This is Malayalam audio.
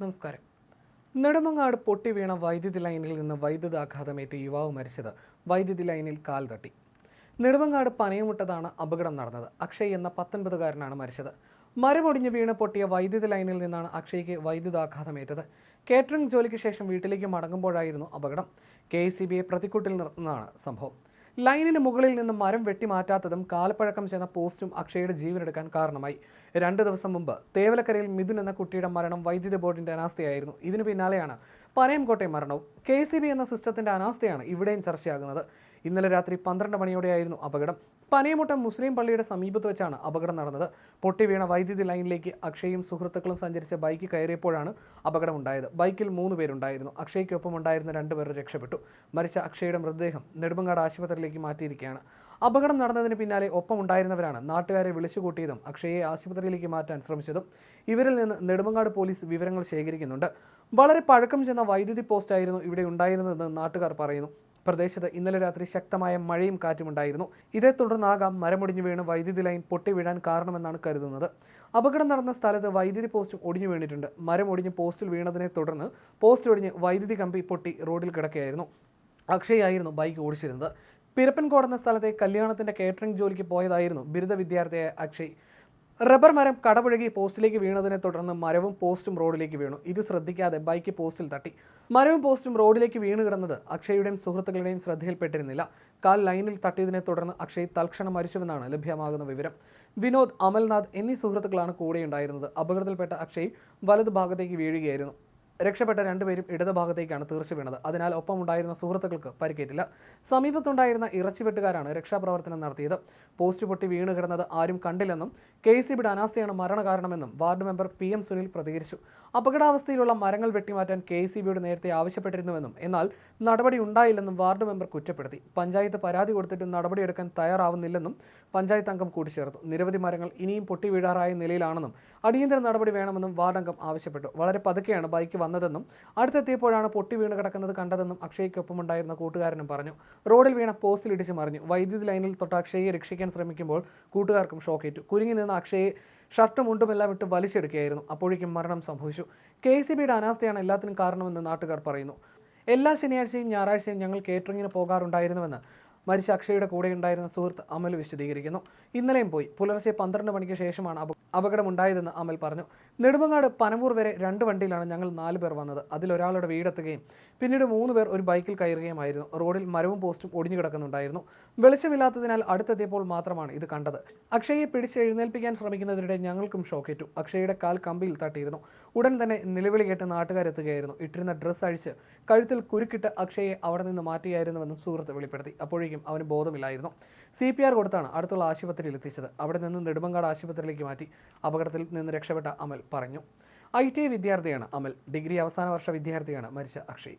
നമസ്കാരം. നെടുമങ്ങാട് പൊട്ടി വീണ വൈദ്യുതി ലൈനിൽ നിന്ന് വൈദ്യുതാഘാതമേറ്റ് യുവാവ് മരിച്ചത് വൈദ്യുതി ലൈനിൽ കാൽ തട്ടി. നെടുമങ്ങാട് പനയമുട്ടതാണ് അപകടം നടന്നത്. അക്ഷയ് എന്ന പത്തൊൻപതുകാരനാണ് മരിച്ചത്. മരമൊടിഞ്ഞ് വീണ് പൊട്ടിയ വൈദ്യുതി ലൈനിൽ നിന്നാണ് അക്ഷയ്ക്ക് വൈദ്യുതാഘാതമേറ്റത്. കേറ്ററിംഗ് ജോലിക്ക് ശേഷം വീട്ടിലേക്ക് മടങ്ങുമ്പോഴായിരുന്നു അപകടം. കെ സി ബിയെ പ്രതിക്കൂട്ടിൽ നിർത്തുന്നതാണ് സംഭവം. ലൈനിന് മുകളിൽ നിന്ന് മരം വെട്ടിമാറ്റാത്തതും കാലപ്പഴക്കം ചെന്ന പോസ്റ്റും അക്ഷയുടെ ജീവനെടുക്കാൻ കാരണമായി. രണ്ട് ദിവസം മുമ്പ് തേവലക്കരയിൽ മിഥുൻ എന്ന കുട്ടിയുടെ മരണം വൈദ്യുതി ബോർഡിന്റെ അനാസ്ഥയായിരുന്നു. ഇതിനു പിന്നാലെയാണ് പനയംകോട്ടെ മരണവും. കെ സി ബി എന്ന സിസ്റ്റത്തിന്റെ അനാസ്ഥയാണ് ഇവിടെയും ചർച്ചയാകുന്നത്. ഇന്നലെ രാത്രി പന്ത്രണ്ട് മണിയോടെയായിരുന്നു അപകടം. പനയമുട്ടം മുസ്ലിം പള്ളിയുടെ സമീപത്ത് വെച്ചാണ് അപകടം നടന്നത്. പൊട്ടി വീണ വൈദ്യുതി ലൈനിലേക്ക് അക്ഷയും സുഹൃത്തുക്കളും സഞ്ചരിച്ച ബൈക്ക് കയറിയപ്പോഴാണ് അപകടമുണ്ടായത്. ബൈക്കിൽ മൂന്ന് പേരുണ്ടായിരുന്നു. അക്ഷയ്ക്കൊപ്പം ഉണ്ടായിരുന്ന രണ്ടുപേർ രക്ഷപ്പെട്ടു. മരിച്ച അക്ഷയുടെ മൃതദേഹം നെടുമങ്ങാട് ആശുപത്രിയിലേക്ക് മാറ്റിയിരിക്കുകയാണ്. അപകടം നടന്നതിന് പിന്നാലെ ഒപ്പമുണ്ടായിരുന്നവരാണ് നാട്ടുകാരെ വിളിച്ചുകൂട്ടിയതും അക്ഷയെ ആശുപത്രിയിലേക്ക് മാറ്റാൻ ശ്രമിച്ചതും. ഇവരിൽ നിന്ന് നെടുമങ്ങാട് പോലീസ് വിവരങ്ങൾ ശേഖരിക്കുന്നുണ്ട്. വളരെ പഴക്കം ചെന്ന വൈദ്യുതി പോസ്റ്റായിരുന്നു ഇവിടെ ഉണ്ടായിരുന്നതെന്ന് നാട്ടുകാർ പറയുന്നു. പ്രദേശത്ത് ഇന്നലെ രാത്രി ശക്തമായ മഴയും കാറ്റുമുണ്ടായിരുന്നു ഇതേ തുടർന്നാകാം മരമൊടിഞ്ഞു വീണ് വൈദ്യുതി ലൈൻ പൊട്ടി വീഴാൻ കാരണമെന്നാണ് കരുതുന്നത്. അപകടം നടന്ന സ്ഥലത്ത് വൈദ്യുതി പോസ്റ്റും ഒടിഞ്ഞു വീണിട്ടുണ്ട്. മരം ഒടിഞ്ഞ് പോസ്റ്റിൽ വീണതിനെ തുടർന്ന് പോസ്റ്റ് ഒടിഞ്ഞ് വൈദ്യുതി കമ്പി പൊട്ടി റോഡിൽ കിടക്കുകയായിരുന്നു. അക്ഷയായിരുന്നു ബൈക്ക് ഓടിച്ചിരുന്നത്. പിരപ്പൻകോട് എന്ന സ്ഥലത്തെ കല്യാണത്തിന്റെ കേറ്ററിംഗ് ജോലിക്ക് പോയതായിരുന്നു ബിരുദ വിദ്യാർത്ഥിയായ അക്ഷയ്. റബ്ബർ മരം കടപുഴകി പോസ്റ്റിലേക്ക് വീണതിനെ തുടർന്ന് മരവും പോസ്റ്റും റോഡിലേക്ക് വീണു. ഇത് ശ്രദ്ധിക്കാതെ ബൈക്ക് പോസ്റ്റിൽ തട്ടി. മരവും പോസ്റ്റും റോഡിലേക്ക് വീണ് കിടന്നത് അക്ഷയുടെയും സുഹൃത്തുക്കളുടെയും ശ്രദ്ധയിൽപ്പെട്ടിരുന്നില്ല. കാൽ ലൈനിൽ തട്ടിയതിനെ തുടർന്ന് അക്ഷയ് തൽക്ഷണം മരിച്ചുവെന്നാണ് ലഭ്യമാകുന്ന വിവരം. വിനോദ് അമൽനാഥ് എന്നീ സുഹൃത്തുക്കളാണ് കൂടെയുണ്ടായിരുന്നത്. അപകടത്തിൽപ്പെട്ട അക്ഷയ് വലതുഭാഗത്തേക്ക് വീഴുകയായിരുന്നു. രക്ഷപ്പെട്ട രണ്ടുപേരും ഇടതുഭാഗത്തേക്കാണ് തീർച്ച വീണത്. അതിനാൽ ഒപ്പമുണ്ടായിരുന്ന സുഹൃത്തുക്കൾക്ക് പരിക്കേറ്റില്ല. സമീപത്തുണ്ടായിരുന്ന ഇറച്ചിവെട്ടുകാരാണ് രക്ഷാപ്രവർത്തനം നടത്തിയത്. പോസ്റ്റ് പൊട്ടി വീണ് കിടന്നത് ആരും കണ്ടില്ലെന്നും കെ സി ബിയുടെ അനാസ്ഥയാണ് മരണകാരണമെന്നും ward member P M Sunil പ്രതികരിച്ചു. അപകടാവസ്ഥയിലുള്ള മരങ്ങൾ വെട്ടിമാറ്റാൻ കെ സി ബിയോട് നേരത്തെ ആവശ്യപ്പെട്ടിരുന്നുവെന്നും എന്നാൽ നടപടി ഉണ്ടായില്ലെന്നും വാർഡ് മെമ്പർ കുറ്റപ്പെടുത്തി. പഞ്ചായത്ത് പരാതി കൊടുത്തിട്ടും നടപടിയെടുക്കാൻ തയ്യാറാവുന്നില്ലെന്നും പഞ്ചായത്ത് അംഗം കൂട്ടിച്ചേർത്തു. നിരവധി മരങ്ങൾ ഇനിയും പൊട്ടി വീഴാറായ നിലയിലാണെന്നും അടിയന്തര നടപടി വേണമെന്നും വാർഡ് അംഗം ആവശ്യപ്പെട്ടു. വളരെ പതുക്കെയാണ് ബൈക്ക് വന്നതെന്നും അടുത്തെത്തിയപ്പോഴാണ് പൊട്ടി വീണ് കിടക്കുന്നത് കണ്ടതെന്നും അക്ഷയ്ക്കൊപ്പമുണ്ടായിരുന്ന കൂട്ടുകാരനും പറഞ്ഞു. റോഡിൽ വീണ പോസ്റ്റിൽ ഇടിച്ചു മറിഞ്ഞു. വൈദ്യുതി ലൈനിൽ തൊട്ട് അക്ഷയെ രക്ഷിക്കാൻ ശ്രമിക്കുമ്പോൾ കൂട്ടുകാർക്കും ഷോക്കേറ്റു. കുരുങ്ങി നിന്ന് അക്ഷയെ ഷർട്ടും മുണ്ടുമെല്ലാം ഇട്ട് വലിച്ചെടുക്കുകയായിരുന്നു. അപ്പോഴേക്കും മരണം സംഭവിച്ചു. കെ സി ബിയുടെ അനാസ്ഥയാണ് എല്ലാത്തിനും കാരണമെന്ന് നാട്ടുകാർ പറയുന്നു. എല്ലാ ശനിയാഴ്ചയും ഞായറാഴ്ചയും ഞങ്ങൾ കേറ്ററിങ്ങിന് പോകാറുണ്ടായിരുന്നുവെന്ന് മരിച്ച അക്ഷയുടെ കൂടെ ഉണ്ടായിരുന്ന സുഹൃത്ത് അമൽ വിശദീകരിക്കുന്നു. ഇന്നലെയും പോയി. പുലർച്ചെ പന്ത്രണ്ട് മണിക്ക് ശേഷമാണ് അപ അപകടമുണ്ടായതെന്ന് അമൽ പറഞ്ഞു. നെടുമങ്ങാട് പനവൂർ വരെ രണ്ട് വണ്ടിയിലാണ് ഞങ്ങൾ നാല് പേർ വന്നത്. അതിലൊരാളുടെ വീടെത്തുകയും പിന്നീട് മൂന്ന് പേർ ഒരു ബൈക്കിൽ കയറുകയുമായിരുന്നു. റോഡിൽ മരവും പോസ്റ്റും ഒടിഞ്ഞു കിടക്കുന്നുണ്ടായിരുന്നു. വെളിച്ചമില്ലാത്തതിനാൽ അടുത്തെത്തിയപ്പോൾ മാത്രമാണ് ഇത് കണ്ടത്. അക്ഷയെ പിടിച്ച് എഴുന്നേൽപ്പിക്കാൻ ശ്രമിക്കുന്നതിനിടെ ഞങ്ങൾക്കും ഷോക്കേറ്റു. അക്ഷയുടെ കാൽ കമ്പിയിൽ തട്ടിയിരുന്നു. ഉടൻ തന്നെ നിലവിളി കേട്ട് നാട്ടുകാരെത്തുകയായിരുന്നു. ഇട്ടിരുന്ന ഡ്രസ്സ് അഴിച്ച് കഴുത്തിൽ കുരുക്കിട്ട് അക്ഷയെ അവിടെ നിന്ന് മാറ്റുകയായിരുന്നുവെന്നും സുഹൃത്ത് വെളിപ്പെടുത്തി. അപ്പോഴേക്കും അവന് ബോധമില്ലായിരുന്നു. സി പി ആർ കൊടുത്താണ് അടുത്തുള്ള ആശുപത്രിയിൽ എത്തിച്ചത്. അവിടെ നിന്ന് നെടുമങ്ങാട് ആശുപത്രിയിലേക്ക് മാറ്റി അപകടത്തിൽ നിന്ന് രക്ഷപ്പെട്ട അമൽ പറഞ്ഞു. ഐ ടി ഐ വിദ്യാർത്ഥിയാണ് അമൽ. ഡിഗ്രി അവസാന വർഷ വിദ്യാർത്ഥിയാണ് മരിച്ച അക്ഷയ്.